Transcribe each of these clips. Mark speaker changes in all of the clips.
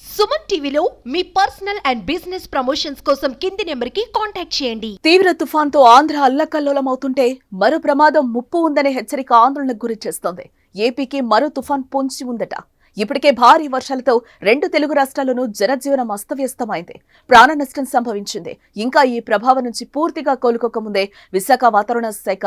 Speaker 1: సుమన్ టీవీలో మీ personal and business promotions కోసం కింది నెంబర్కి కాంటాక్ట్ చేయండి.
Speaker 2: తీవ్ర తుఫాన్తో ఆంధ్ర అల్లకల్లోలమవుతుంటే మరో ప్రమాదం ముప్పు ఉందనే హెచ్చరిక ఆందోళనకు గురి చేస్తోంది. ఏపీకి మరో తుఫాన్ పొంచి ఉందట. ఇప్పటికే భారీ వర్షాలతో రెండు తెలుగు రాష్ట్రాల్లోనూ జనజీవనం అస్తవ్యస్తమైంది. ప్రాణ నష్టం సంభవించింది. ఇంకా ఈ ప్రభావం నుంచి పూర్తిగా కోలుకోకముందే విశాఖ వాతావరణ శాఖ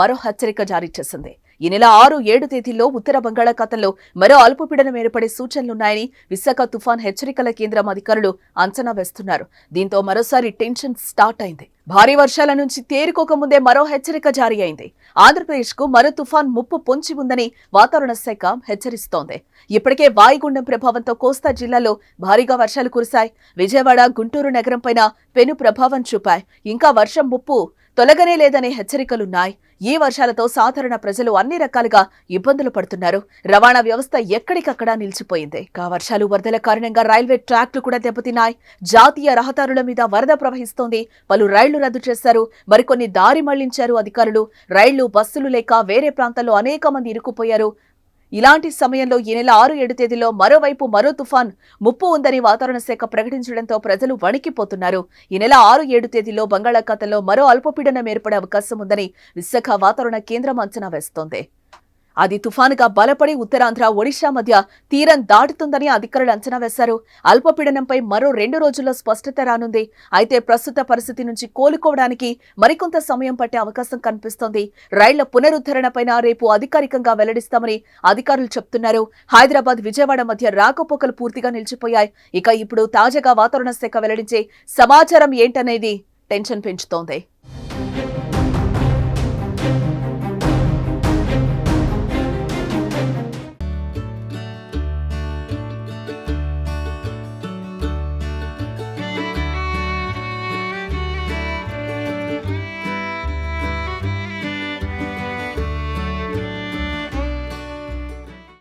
Speaker 2: మరో హెచ్చరిక జారీ చేసింది. ఈ నెల ఆరు ఏడు తేదీల్లో ఉత్తర బంగాళాఖాతంలో మరో అల్పపీడనం ఏర్పడే సూచనలున్నాయని విశాఖ తుఫాన్ హెచ్చరికల కేంద్రం అధికారులు అంచనా వేస్తున్నారు. దీంతో మరోసారి టెన్షన్ స్టార్ట్ అయింది. భారీ వర్షాల నుంచి తేరుకోకముందే మరో హెచ్చరిక జారీ అయింది. ఆంధ్రప్రదేశ్కు మరో తుఫాన్ ముప్పు పొంచి ఉందని వాతావరణ శాఖ హెచ్చరిస్తోంది. ఇప్పటికే వాయుగుండం ప్రభావంతో కోస్తా జిల్లాలో భారీగా వర్షాలు కురిశాయి. విజయవాడ గుంటూరు నగరం పైన పెను ప్రభావం చూపాయి. ఇంకా వర్షం ముప్పు తొలగనే లేదనే హెచ్చరికలున్నాయి. ఈ వర్షాలతో సాధారణ ప్రజలు అన్ని రకాలుగా ఇబ్బందులు పడుతున్నారు. రవాణా వ్యవస్థ ఎక్కడికక్కడా నిలిచిపోయింది. కా వర్షాలు వరదల కారణంగా రైల్వే ట్రాక్లు కూడా దెబ్బతిన్నాయి. జాతీయ రహదారుల మీద వరద ప్రవహిస్తోంది. పలు రైళ్ళు రద్దు చేశారు. మరికొన్ని దారి మళ్ళించారు అధికారులు. రైళ్ళు బస్సులు లేక వేరే ప్రాంతాల్లో అనేక మంది ఇరుక్కుపోయారు. ఇలాంటి సమయంలో ఈ నెల ఆరు ఏడు తేదీలో మరోవైపు మరో తుఫాన్ ముప్పు ఉందని వాతావరణ శాఖ ప్రకటించడంతో ప్రజలు వణికిపోతున్నారు. ఈ నెల ఆరు ఏడు తేదీలో బంగాళాఖాతంలో మరో అల్పపీడనం ఏర్పడే అవకాశం ఉందని విశాఖ వాతావరణ కేంద్రం అంచనా వేస్తోంది. అది తుఫానుగా బలపడి ఉత్తరాంధ్ర ఒడిశా మధ్య తీరం దాటుతుందని అధికారులు అంచనా వేశారు. అల్పపీడనంపై మరో రెండు రోజుల్లో స్పష్టత రానుంది. అయితే ప్రస్తుత పరిస్థితి నుంచి కోలుకోవడానికి మరికొంత సమయం పట్టే అవకాశం కనిపిస్తోంది. రైళ్ళ పునరుద్ధరణపైన రేపు అధికారికంగా వెల్లడిస్తామని అధికారులు చెప్తున్నారు. హైదరాబాద్ విజయవాడ మధ్య రాకపోకలు పూర్తిగా నిలిచిపోయాయి. ఇక ఇప్పుడు తాజాగా వాతావరణ శాఖ వెల్లడించే సమాచారం ఏంటనేది టెన్షన్ పెంచుతోంది.